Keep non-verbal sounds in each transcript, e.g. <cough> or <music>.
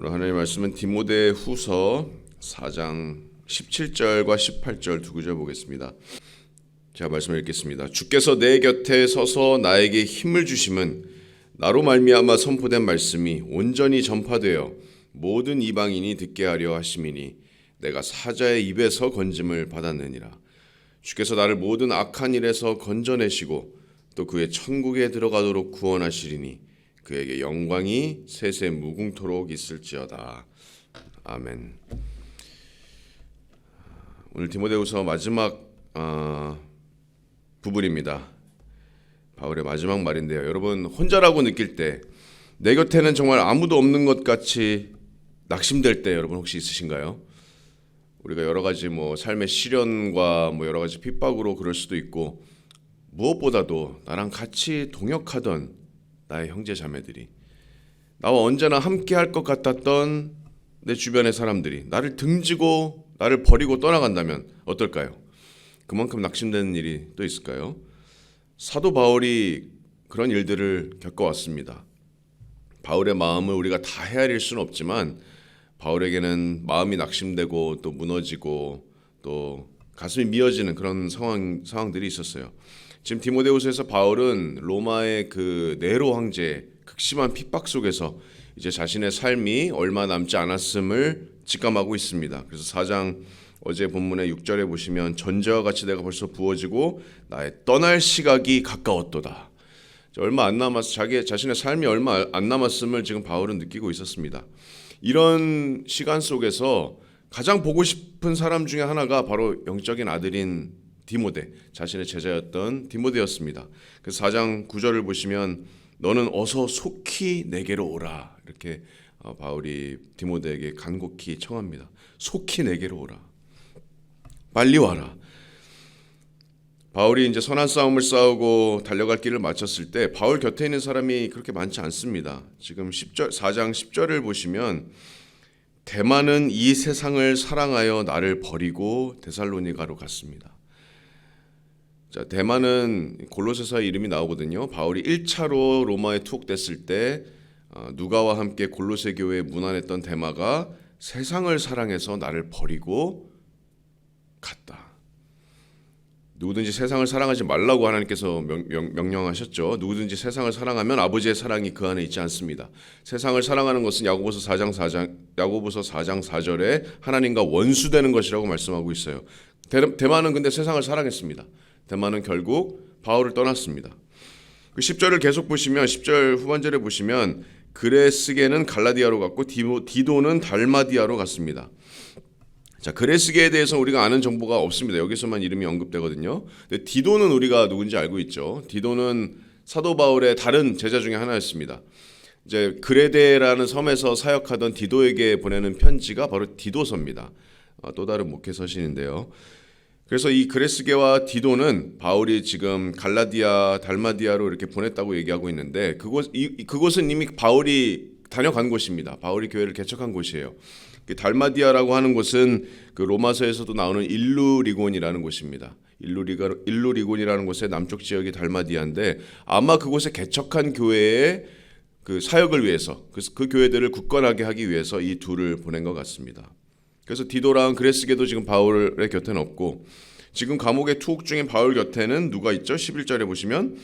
오늘 하나님 말씀은 디모데 후서 4장 17절과 18절 두 구절 보겠습니다. 제가 말씀을 읽겠습니다. 주께서 내 곁에 서서 나에게 힘을 주심은 나로 말미암아 선포된 말씀이 온전히 전파되어 모든 이방인이 듣게 하려 하심이니 내가 사자의 입에서 건짐을 받았느니라. 주께서 나를 모든 악한 일에서 건져내시고 또 그의 천국에 들어가도록 구원하시리니 그에게 영광이 세세 무궁토록 있을지어다. 아멘. 오늘 디모데후서 마지막 어, 부분입니다. 바울의 마지막 말인데요. 여러분 혼자라고 느낄 때 내 곁에는 정말 아무도 없는 것 같이 낙심될 때 여러분 혹시 있으신가요? 우리가 여러 가지 뭐 삶의 시련과 뭐 여러 가지 핍박으로 그럴 수도 있고 무엇보다도 나랑 같이 동역하던 나의 형제 자매들이 나와 언제나 함께 할 것 같았던 내 주변의 사람들이 나를 등지고 나를 버리고 떠나간다면 어떨까요? 그만큼 낙심되는 일이 또 있을까요? 사도 바울이 그런 일들을 겪어왔습니다. 바울의 마음을 우리가 다 헤아릴 수는 없지만 바울에게는 마음이 낙심되고 또 무너지고 또 가슴이 미어지는 그런 상황 상황들이 있었어요. 지금 디모데후서에서 바울은 로마의 그 네로 황제 극심한 핍박 속에서 이제 자신의 삶이 얼마 남지 않았음을 직감하고 있습니다. 그래서 4장 어제 본문의 6절에 보시면 전제와 같이 내가 벌써 부어지고 나의 떠날 시각이 가까웠도다. 얼마 안 남아서 자기 자신의 삶이 얼마 안 남았음을 지금 바울은 느끼고 있었습니다. 이런 시간 속에서 가장 보고 싶은 사람 중에 하나가 바로 영적인 아들인 디모데, 자신의 제자였던 디모데였습니다. 그래서 4장 9절을 보시면 너는 어서 속히 내게로 오라. 이렇게 어, 바울이 디모데에게 간곡히 청합니다. 속히 내게로 오라. 빨리 와라. 바울이 이제 선한 싸움을 싸우고 달려갈 길을 마쳤을 때 바울 곁에 있는 사람이 그렇게 많지 않습니다. 지금 10절 4장 10절을 보시면 대만은 이 세상을 사랑하여 나를 버리고 데살로니가로 갔습니다. 자, 대만은 골로새서의 이름이 나오거든요. 바울이 1차로 로마에 투옥됐을 때 어, 누가와 함께 골로새 교회에 문안했던 대마가 세상을 사랑해서 나를 버리고 갔다. 누구든지 세상을 사랑하지 말라고 하나님께서 명, 령 하셨죠 누구든지 세상을 사랑하면 아버지의 사랑이 그 안에 있지 않습니다. 세상을 사랑하는 것은 야고보서 4장 4장 야고보서 4장 4절에 하나님과 원수되는 것이라고 말씀하고 있어요. 대, 대만은 근데 세상을 사랑했습니다. 대만은 결국 바울을 떠났습니다. 그 10절을 계속 보시면 10절 후반절에 보시면 그레스게는 갈라디아로 갔고 디도 는 달마디아로 갔습니다. 자, 그레스게에 대해서 우리가 아는 정보가 없습니다. 여기서만 이름이 언급되거든요. 근데 디도는 우리가 누군지 알고 있죠. 디도는 사도 바울의 다른 제자 중에 하나였습니다. 이제 그레데라는 섬에서 사역하던 디도에게 보내는 편지가 바로 디도서입니다. 어, 또 다른 목회 서신인데요. 그래서 이 그레스게와 디도는 바울이 지금 갈라디아, 달마디아로 이렇게 보냈다고 얘기하고 있는데 그곳 이, 그곳은 이미 바울이 다녀간 곳입니다. 바울이 교회를 개척한 곳이에요. 그 달마디아라고 하는 곳은 그 로마서에서도 나오는 일루리곤이라는 곳입니다. 일루리가 일루리곤이라는 곳의 남쪽 지역이 달마디아인데 아마 그곳에 개척한 교회의 그 사역을 위해서 그, 그 교회들을 굳건하게 하기 위해서 이 둘을 보낸 것 같습니다. 그래서 디도랑 그레스게도 지금 바울의 곁에는 없고 지금 감옥에 투옥 중인 바울 곁에는 누가 있죠? 11절에 보시면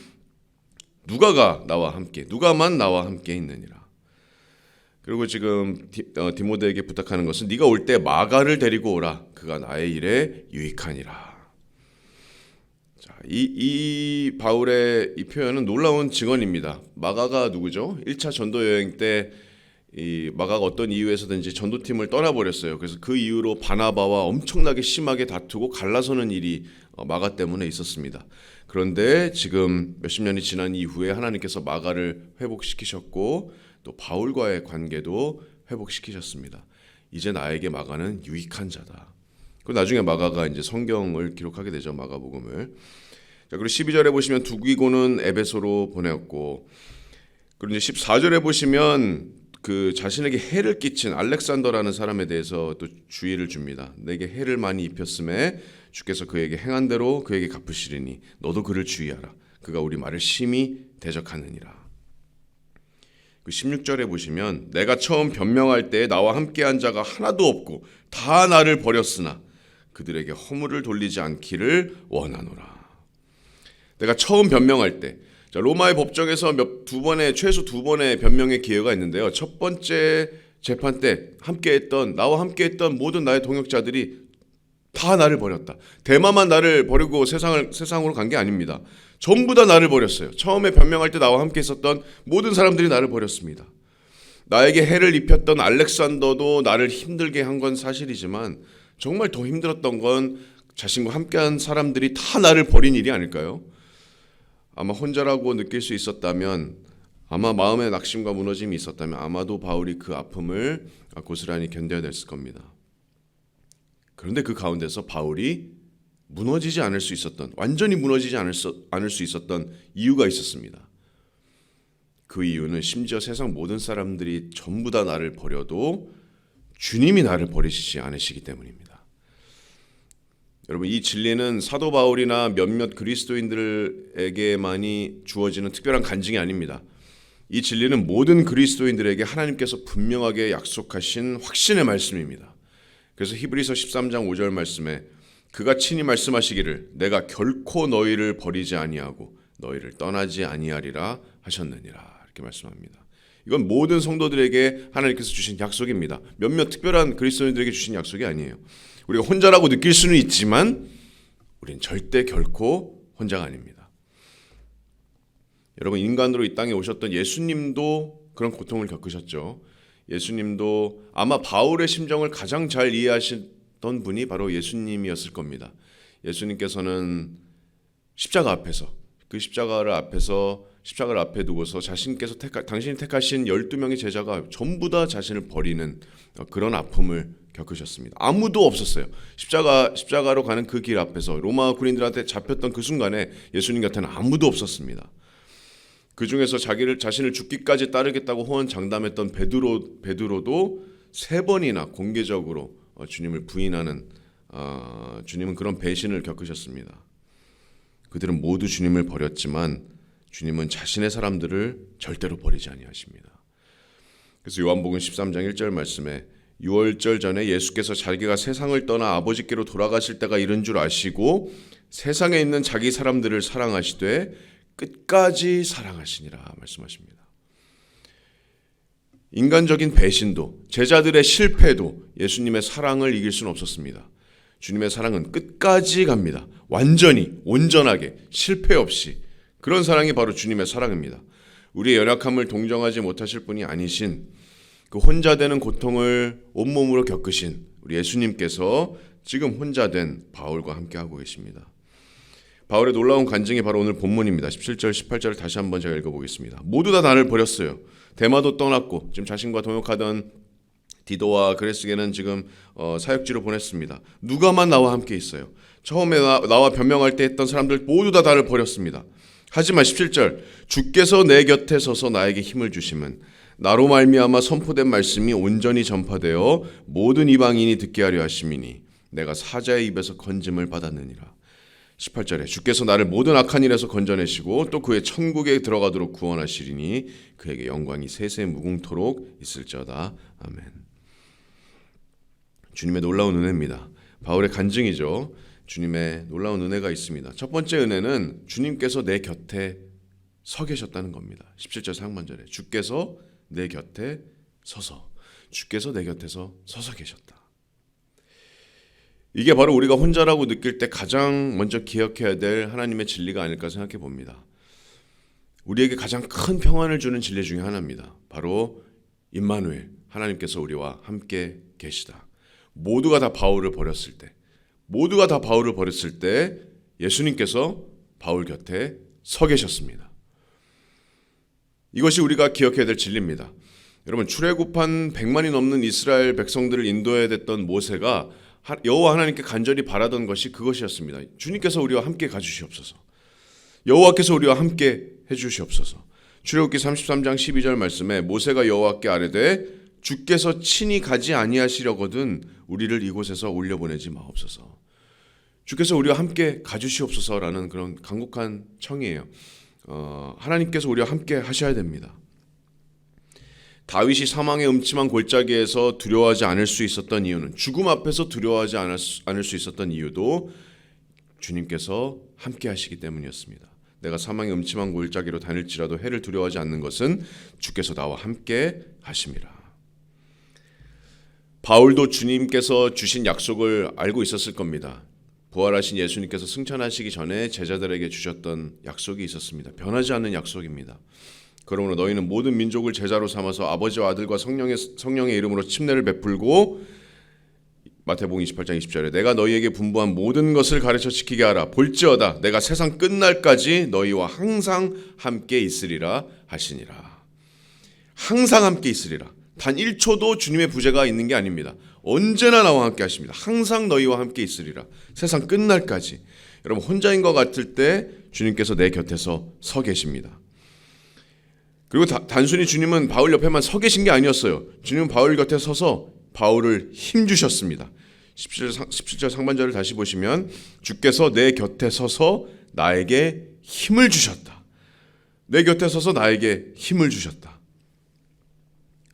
누가가 나와 함께 누가만 나와 함께 있느니라. 그리고 지금 디, 어, 디모데에게 부탁하는 것은 네가 올 때 마가를 데리고 오라. 그가 나의 일에 유익하니라. 자, 이, 이 바울의 이 표현은 놀라운 증언입니다. 마가가 누구죠? 1차 전도 여행 때 이 마가가 어떤 이유에서든지 전도팀을 떠나버렸어요. 그래서 그 이후로 바나바와 엄청나게 심하게 다투고 갈라서는 일이 어, 마가 때문에 있었습니다. 그런데 지금 몇십 년이 지난 이후에 하나님께서 마가를 회복시키셨고 또 바울과의 관계도 회복시키셨습니다. 이제 나에게 마가는 유익한 자다. 그 나중에 마가가 이제 성경을 기록하게 되죠. 마가복음을. 자, 그리고 12절에 보시면 두기고는 에베소로 보내었고 그리고 이제 14절에 보시면 그 자신에게 해를 끼친 알렉산더라는 사람에 대해서 또 주의를 줍니다. 내게 해를 많이 입혔음에 주께서 그에게 행한 대로 그에게 갚으시리니 너도 그를 주의하라. 그가 우리 말을 심히 대적하느니라. 그 16절에 보시면 내가 처음 변명할 때 나와 함께한 자가 하나도 없고 다 나를 버렸으나 그들에게 허물을 돌리지 않기를 원하노라. 내가 처음 변명할 때 자, 로마의 법정에서 몇 두 번의 최소 두 번의 변명의 기회가 있는데요. 첫 번째 재판 때 함께했던 나와 함께했던 모든 나의 동역자들이 다 나를 버렸다. 대마만 나를 버리고 세상을 세상으로 간 게 아닙니다. 전부 다 나를 버렸어요. 처음에 변명할 때 나와 함께 있었던 모든 사람들이 나를 버렸습니다. 나에게 해를 입혔던 알렉산더도 나를 힘들게 한 건 사실이지만 정말 더 힘들었던 건 자신과 함께한 사람들이 다 나를 버린 일이 아닐까요? 아마 혼자라고 느낄 수 있었다면 아마 마음의 낙심과 무너짐이 있었다면 아마도 바울이 그 아픔을 고스란히 견뎌야 됐을 겁니다. 그런데 그 가운데서 바울이 무너지지 않을 수 있었던 완전히 무너지지 않을 수, 않을 수 있었던 이유가 있었습니다. 그 이유는 심지어 세상 모든 사람들이 전부 다 나를 버려도 주님이 나를 버리시지 않으시기 때문입니다. 여러분 이 진리는 사도 바울이나 몇몇 그리스도인들에게만이 주어지는 특별한 간증이 아닙니다. 이 진리는 모든 그리스도인들에게 하나님께서 분명하게 약속하신 확신의 말씀입니다. 그래서 히브리서 13장 5절 말씀에 그가 친히 말씀하시기를 내가 결코 너희를 버리지 아니하고 너희를 떠나지 아니하리라 하셨느니라 이렇게 말씀합니다. 이건 모든 성도들에게 하나님께서 주신 약속입니다. 몇몇 특별한 그리스도인들에게 주신 약속이 아니에요. 우리가 혼자라고 느낄 수는 있지만 우린 절대 결코 혼자가 아닙니다. 여러분 인간으로 이 땅에 오셨던 예수님도 그런 고통을 겪으셨죠. 예수님도 아마 바울의 심정을 가장 잘 이해하셨던 분이 바로 예수님이었을 겁니다. 예수님께서는 십자가 앞에서 그 십자가를 앞에서 십자가를 앞에 두고서 자신께서 택하, 당신이 택하신 12명의 제자가 전부 다 자신을 버리는 그런 아픔을 겪으셨습니다. 아무도 없었어요. 십자가 십자가로 가는 그 길 앞에서 로마 군인들한테 잡혔던 그 순간에 예수님 곁에는 아무도 없었습니다. 그 중에서 자기를 자신을 죽기까지 따르겠다고 호언 장담했던 베드로 베드로도 세 번이나 공개적으로 어, 주님을 부인하는 어, 주님은 그런 배신을 겪으셨습니다. 그들은 모두 주님을 버렸지만 주님은 자신의 사람들을 절대로 버리지 아니하십니다. 그래서 요한복음 13장 1절 말씀에 6월절 전에 예수께서 자기가 세상을 떠나 아버지께로 돌아가실 때가 이른 줄 아시고 세상에 있는 자기 사람들을 사랑하시되 끝까지 사랑하시니라 말씀하십니다. 인간적인 배신도 제자들의 실패도 예수님의 사랑을 이길 수는 없었습니다. 주님의 사랑은 끝까지 갑니다. 완전히 온전하게 실패 없이 그런 사랑이 바로 주님의 사랑입니다. 우리의 연약함을 동정하지 못하실 분이 아니신 그 혼자 되는 고통을 온몸으로 겪으신 우리 예수님께서 지금 혼자 된 바울과 함께 하고 계십니다. 바울의 놀라운 간증이 바로 오늘 본문입니다. 17절, 18절을 다시 한번 제가 읽어보겠습니다. 모두 다 나를 버렸어요. 대마도 떠났고 지금 자신과 동역하던 디도와 그레스게는 지금 어, 사역지로 보냈습니다. 누가만 나와 함께 있어요. 처음에 나, 나와 변명할 때 했던 사람들 모두 다 나를 버렸습니다. 하지만 17절 주께서 내 곁에 서서 나에게 힘을 주심은 나로 말미암아 선포된 말씀이 온전히 전파되어 모든 이방인이 듣게 하려 하심이니 내가 사자의 입에서 건짐을 받았느니라. 18절에 주께서 나를 모든 악한 일에서 건져내시고 또 그의 천국에 들어가도록 구원하시리니 그에게 영광이 세세 무궁토록 있을지어다. 아멘. 주님의 놀라운 은혜입니다. 바울의 간증이죠. 주님의 놀라운 은혜가 있습니다. 첫 번째 은혜는 주님께서 내 곁에 서 계셨다는 겁니다. 17절 상반절에 주께서 내 곁에 서서 주께서 내 곁에서 서서 계셨다. 이게 바로 우리가 혼자라고 느낄 때 가장 먼저 기억해야 될 하나님의 진리가 아닐까 생각해 봅니다. 우리에게 가장 큰 평안을 주는 진리 중에 하나입니다. 바로 임마누엘 하나님께서 우리와 함께 계시다. 모두가 다 바울을 버렸을 때, 모두가 다 바울을 버렸을 때 예수님께서 바울 곁에 서 계셨습니다. 이것이 우리가 기억해야 될 진리입니다. 여러분 출애굽한 100만이 넘는 이스라엘 백성들을 인도해야 됐던 모세가 여호와 하나님께 간절히 바라던 것이 그것이었습니다. 주님께서 우리와 함께 가주시옵소서. 여호와께서 우리와 함께 해주시옵소서. 출애굽기 33장 12절 말씀에 모세가 여호와께 아뢰되 주께서 친히 가지 아니하시려거든 우리를 이곳에서 올려보내지 마옵소서. 주께서 우리와 함께 가주시옵소서라는 그런 간곡한 청이에요. 어, 하나님께서 우리와 함께 하셔야 됩니다. 다윗이 사망의 음침한 골짜기에서 두려워하지 않을 수 있었던 이유는 죽음 앞에서 두려워하지 않을 수, 않을 수 있었던 이유도 주님께서 함께 하시기 때문이었습니다. 내가 사망의 음침한 골짜기로 다닐지라도 해를 두려워하지 않는 것은 주께서 나와 함께 하심이라. 바울도 주님께서 주신 약속을 알고 있었을 겁니다. 부활하신 예수님께서 승천하시기 전에 제자들에게 주셨던 약속이 있었습니다. 변하지 않는 약속입니다. 그러므로 너희는 모든 민족을 제자로 삼아서 아버지와 아들과 성령의 성령의 이름으로 침례를 베풀고 마태복음 28장 20절에 내가 너희에게 분부한 모든 것을 가르쳐 지키게 하라 볼지어다 내가 세상 끝날까지 너희와 항상 함께 있으리라 하시니라. 항상 함께 있으리라. 단 1초도 주님의 부재가 있는 게 아닙니다. 언제나 나와 함께 하십니다. 항상 너희와 함께 있으리라. 세상 끝날까지. 여러분 혼자인 것 같을 때 주님께서 내 곁에서 서 계십니다. 그리고 다, 단순히 주님은 바울 옆에만 서 계신 게 아니었어요. 주님은 바울 곁에 서서 바울을 힘 주셨습니다. 17절, 17절 상반절을 다시 보시면 주께서 내 곁에 서서 나에게 힘을 주셨다. 내 곁에 서서 나에게 힘을 주셨다.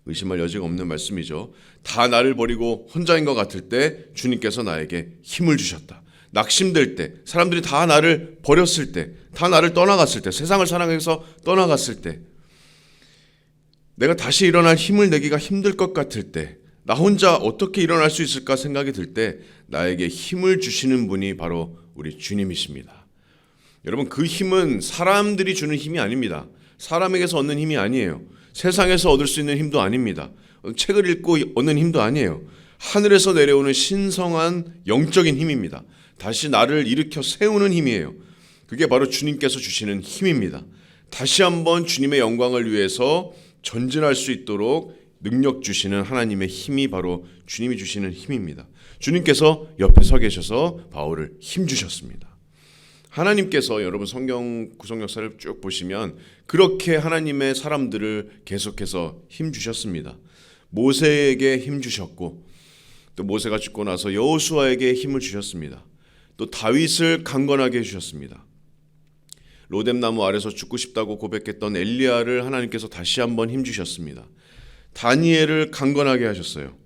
의심할 여지가 없는 말씀이죠. 다 나를 버리고 혼자인 것 같을 때 주님께서 나에게 힘을 주셨다. 낙심될 때, 사람들이 다 나를 버렸을 때, 다 나를 떠나갔을 때, 세상을 사랑해서 떠나갔을 때, 내가 다시 일어날 힘을 내기가 힘들 것 같을 때, 나 혼자 어떻게 일어날 수 있을까 생각이 들 때, 나에게 힘을 주시는 분이 바로 우리 주님이십니다. 여러분, 그 힘은 사람들이 주는 힘이 아닙니다. 사람에게서 얻는 힘이 아니에요. 세상에서 얻을 수 있는 힘도 아닙니다. 책을 읽고 얻는 힘도 아니에요. 하늘에서 내려오는 신성한 영적인 힘입니다. 다시 나를 일으켜 세우는 힘이에요. 그게 바로 주님께서 주시는 힘입니다. 다시 한번 주님의 영광을 위해서 전진할 수 있도록 능력 주시는 하나님의 힘이 바로 주님이 주시는 힘입니다. 주님께서 옆에 서 계셔서 바울을 힘 주셨습니다. 하나님께서 여러분 성경 구성 역사를 쭉 보시면 그렇게 하나님의 사람들을 계속해서 힘 주셨습니다. 모세에게 힘 주셨고 또 모세가 죽고 나서 여호수아에게 힘을 주셨습니다. 또 다윗을 강건하게 해 주셨습니다. 로뎀나무 아래서 죽고 싶다고 고백했던 엘리야를 하나님께서 다시 한번 힘 주셨습니다. 다니엘을 강건하게 하셨어요.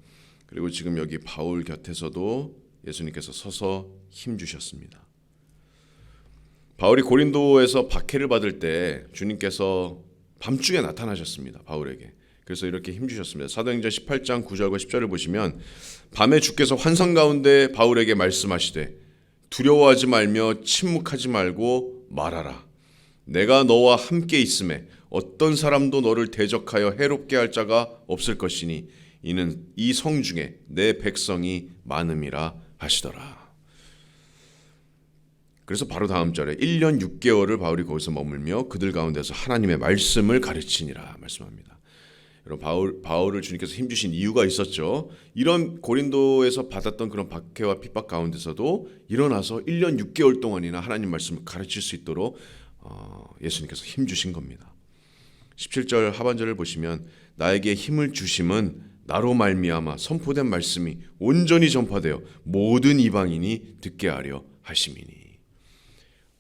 그리고 지금 여기 바울 곁에서도 예수님께서 서서 힘 주셨습니다. 바울이 고린도에서 박해를 받을 때 주님께서 밤중에 나타나셨습니다. 바울에게. 그래서 이렇게 힘 주셨습니다. 사도행전 18장 9절과 10절을 보시면 밤에 주께서 환상 가운데 바울에게 말씀하시되 두려워하지 말며 침묵하지 말고 말하라. 내가 너와 함께 있음에 어떤 사람도 너를 대적하여 해롭게 할 자가 없을 것이니 이는 이 성 중에 내 백성이 많음이라 하시더라. 그래서 바로 다음 절에 1년 6개월을 바울이 거기서 머물며 그들 가운데서 하나님의 말씀을 가르치니라 말씀합니다. 여러분 바울 바울을 주님께서 힘 주신 이유가 있었죠. 이런 고린도에서 받았던 그런 박해와 핍박 가운데서도 일어나서 1년 6개월 동안이나 하나님 말씀을 가르칠 수 있도록 어, 예수님께서 힘 주신 겁니다. 17절 하반절을 보시면 나에게 힘을 주심은 나로 말미암아 선포된 말씀이 온전히 전파되어 모든 이방인이 듣게 하려 하심이니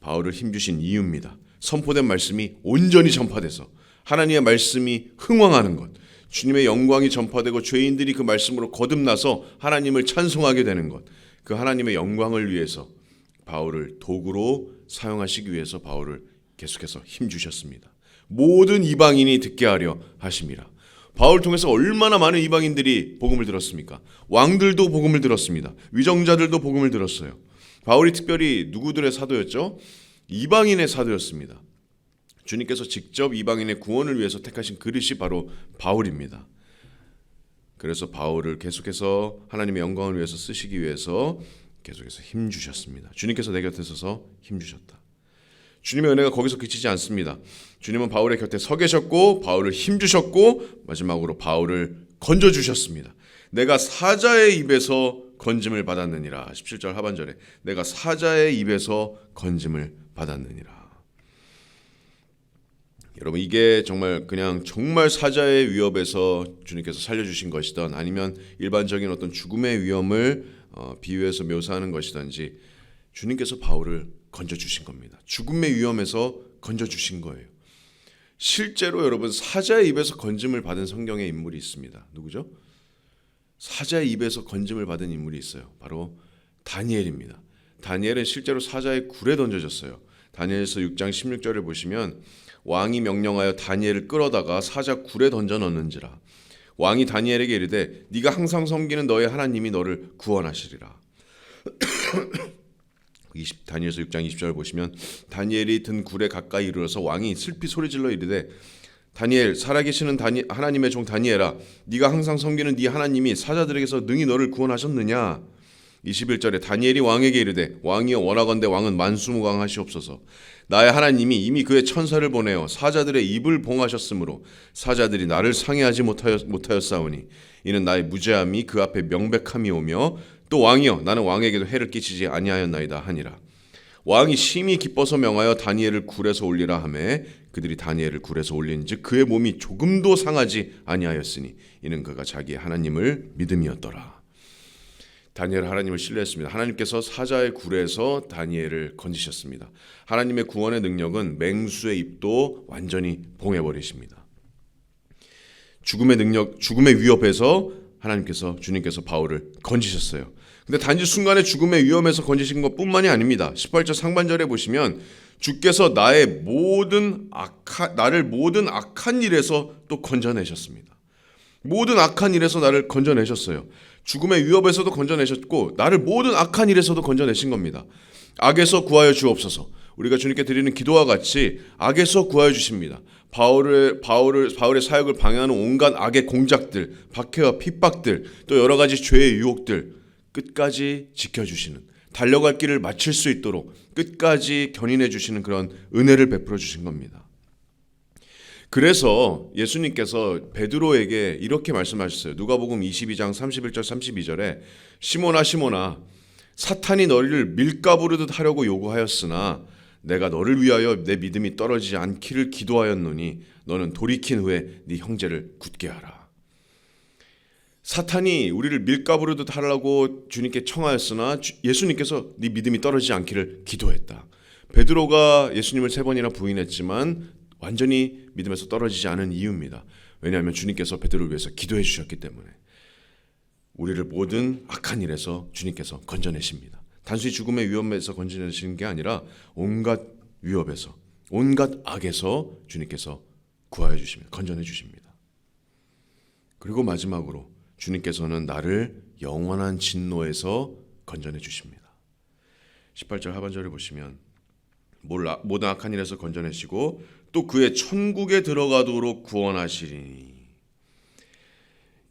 바울을 힘주신 이유입니다. 선포된 말씀이 온전히 전파돼서 하나님의 말씀이 흥왕하는 것, 주님의 영광이 전파되고 죄인들이 그 말씀으로 거듭나서 하나님을 찬송하게 되는 것, 그 하나님의 영광을 위해서 바울을 도구로 사용하시기 위해서 바울을 계속해서 힘 주셨습니다. 모든 이방인이 듣게 하려 하심이라. 바울 통해서 얼마나 많은 이방인들이 복음을 들었습니까? 왕들도 복음을 들었습니다. 위정자들도 복음을 들었어요. 바울이 특별히 누구들의 사도였죠? 이방인의 사도였습니다. 주님께서 직접 이방인의 구원을 위해서 택하신 그릇이 바로 바울입니다. 그래서 바울을 계속해서 하나님의 영광을 위해서 쓰시기 위해서 계속해서 힘 주셨습니다. 주님께서 내 곁에 서서 힘 주셨다. 주님의 은혜가 거기서 그치지 않습니다. 주님은 바울의 곁에 서 계셨고 바울을 힘 주셨고 마지막으로 바울을 건져 주셨습니다. 내가 사자의 입에서 건짐을 받았느니라. 17절 하반절에 내가 사자의 입에서 건짐을 받았느니라. 여러분 이게 정말 그냥 정말 사자의 위협에서 주님께서 살려주신 것이든 아니면 일반적인 어떤 죽음의 위험을 어, 비유해서 묘사하는 것이든지 주님께서 바울을 건져 주신 겁니다. 죽음의 위험에서 건져 주신 거예요. 실제로 여러분 사자의 입에서 건짐을 받은 성경의 인물이 있습니다. 누구죠? 사자의 입에서 건짐을 받은 인물이 있어요. 바로 다니엘입니다. 다니엘은 실제로 사자의 굴에 던져졌어요. 다니엘서 6장 16절을 보시면 왕이 명령하여 다니엘을 끌어다가 사자 굴에 던져 넣는지라. 왕이 다니엘에게 이르되 네가 항상 섬기는 너의 하나님이 너를 구원하시리라. <coughs> 20 다니엘서 6장 20절 보시면 다니엘이 든 굴에 가까이 이르러서 왕이 슬피 소리질러 이르되 다니엘 살아계시는 다니, 하나님의 종 다니엘아 네가 항상 섬기는 네 하나님이 사자들에게서 능히 너를 구원하셨느냐? 21절에 다니엘이 왕에게 이르되 왕이여 원하건대 왕은 만수무강하시옵소서. 나의 하나님이 이미 그의 천사를 보내어 사자들의 입을 봉하셨으므로 사자들이 나를 상해하지 못하였, 못하였사오니 이는 나의 무죄함이 그 앞에 명백함이 오며 또 왕이여 나는 왕에게도 해를 끼치지 아니하였나이다 하니라. 왕이 심히 기뻐서 명하여 다니엘을 굴에서 올리라 하매 그들이 다니엘을 굴에서 올린즉 그의 몸이 조금도 상하지 아니하였으니 이는 그가 자기의 하나님을 믿음이었더라 다니엘 하나님을 신뢰했습니다. 하나님께서 사자의 굴에서 다니엘을 건지셨습니다. 하나님의 구원의 능력은 맹수의 입도 완전히 봉해 버리십니다. 죽음의 능력, 죽음의 위협에서 하나님께서 주님께서 바울을 건지셨어요. 근데 단지 순간의 죽음의 위험에서 건지신 것뿐만이 아닙니다. 18절 상반절에 보시면 주께서 나의 모든 악한 나를 모든 악한 일에서 또 건져내셨습니다. 모든 악한 일에서 나를 건져내셨어요. 죽음의 위협에서도 건져내셨고 나를 모든 악한 일에서도 건져내신 겁니다. 악에서 구하여 주옵소서. 우리가 주님께 드리는 기도와 같이 악에서 구하여 주십니다. 바울을 바울을 바울의 사역을 방해하는 온갖 악의 공작들, 박해와 핍박들, 또 여러 가지 죄의 유혹들 끝까지 지켜 주시는 달려갈 길을 마칠 수 있도록 끝까지 견인해 주시는 그런 은혜를 베풀어 주신 겁니다. 그래서 예수님께서 베드로에게 이렇게 말씀하셨어요. 누가복음 22장 31절 32절에 시몬아 시몬아 사탄이 너를 밀가부르듯 하려고 요구하였으나 내가 너를 위하여 내 믿음이 떨어지지 않기를 기도하였노니 너는 돌이킨 후에 네 형제를 굳게 하라. 사탄이 우리를 밀가부르듯 하려고 주님께 청하였으나 예수님께서 네 믿음이 떨어지지 않기를 기도했다. 베드로가 예수님을 세 번이나 부인했지만 완전히 믿음에서 떨어지지 않은 이유입니다. 왜냐하면 주님께서 베드로를 위해서 기도해 주셨기 때문에 우리를 모든 악한 일에서 주님께서 건져내십니다. 단순히 죽음의 위험에서 건져내시는 게 아니라 온갖 위협에서 온갖 악에서 주님께서 구하여 주십니다. 건져내 주십니다. 그리고 마지막으로 주님께서는 나를 영원한 진노에서 건져내 주십니다. 18절 하반절을 보시면 모든 악한 일에서 건져내시고 또 그의 천국에 들어가도록 구원하시리니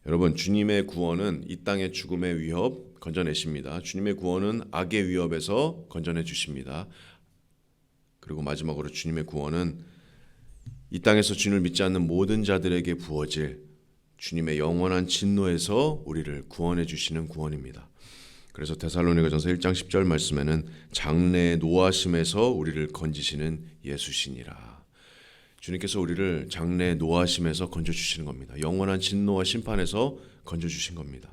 여러분 주님의 구원은 이 땅의 죽음의 위협 건져내십니다. 주님의 구원은 악의 위협에서 건져내 주십니다. 그리고 마지막으로 주님의 구원은 이 땅에서 주님을 믿지 않는 모든 자들에게 부어질 주님의 영원한 진노에서 우리를 구원해 주시는 구원입니다. 그래서 데살로니가전서 1장 10절 말씀에는 장래 노하심에서 우리를 건지시는 예수시니라. 주님께서 우리를 장래 노하심에서 건져 주시는 겁니다. 영원한 진노와 심판에서 건져 주신 겁니다.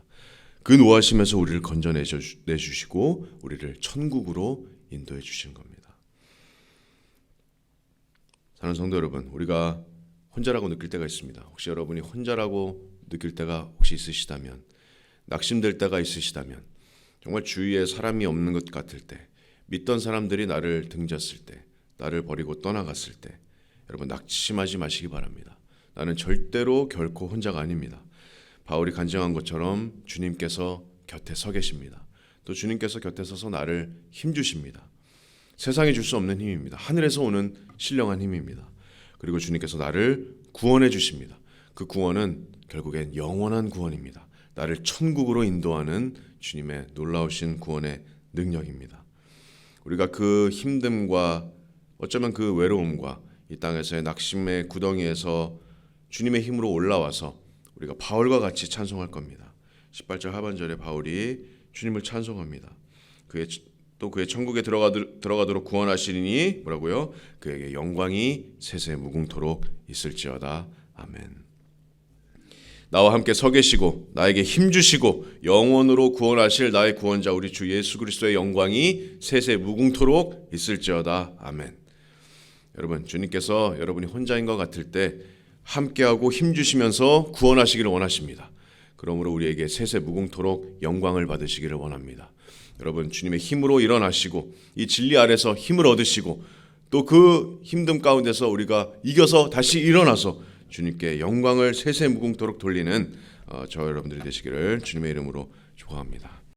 그 노하심에서 우리를 건져내 주시고 우리를 천국으로 인도해 주시는 겁니다. 사는 성도 여러분, 우리가 혼자라고 느낄 때가 있습니다. 혹시 여러분이 혼자라고 느낄 때가 혹시 있으시다면 낙심될 때가 있으시다면 정말 주위에 사람이 없는 것 같을 때 믿던 사람들이 나를 등졌을 때 나를 버리고 떠나갔을 때 여러분 낙심하지 마시기 바랍니다. 나는 절대로 결코 혼자가 아닙니다. 바울이 간증한 것처럼 주님께서 곁에 서 계십니다. 또 주님께서 곁에 서서 나를 힘 주십니다. 세상이 줄 수 없는 힘입니다. 하늘에서 오는 신령한 힘입니다. 그리고 주님께서 나를 구원해 주십니다. 그 구원은 결국엔 영원한 구원입니다. 나를 천국으로 인도하는 주님의 놀라우신 구원의 능력입니다. 우리가 그 힘듦과 어쩌면 그 외로움과 이 땅에서의 낙심의 구덩이에서 주님의 힘으로 올라와서 우리가 바울과 같이 찬송할 겁니다. 18절 하반절에 바울이 주님을 찬송합니다. 그의 또 그의 천국에 들어가 들어가도록 구원하시리니 뭐라고요? 그에게 영광이 세세 무궁토록 있을지어다. 아멘. 나와 함께 서 계시고 나에게 힘 주시고 영원으로 구원하실 나의 구원자 우리 주 예수 그리스도의 영광이 세세 무궁토록 있을지어다. 아멘. 여러분 주님께서 여러분이 혼자인 것 같을 때 함께하고 힘 주시면서 구원하시기를 원하십니다. 그러므로 우리에게 세세 무궁토록 영광을 받으시기를 원합니다. 여러분 주님의 힘으로 일어나시고 이 진리 아래서 힘을 얻으시고 또 그 힘듦 가운데서 우리가 이겨서 다시 일어나서 주님께 영광을 세세 무궁토록 돌리는 어, 저 여러분들이 되시기를 주님의 이름으로 축원합니다.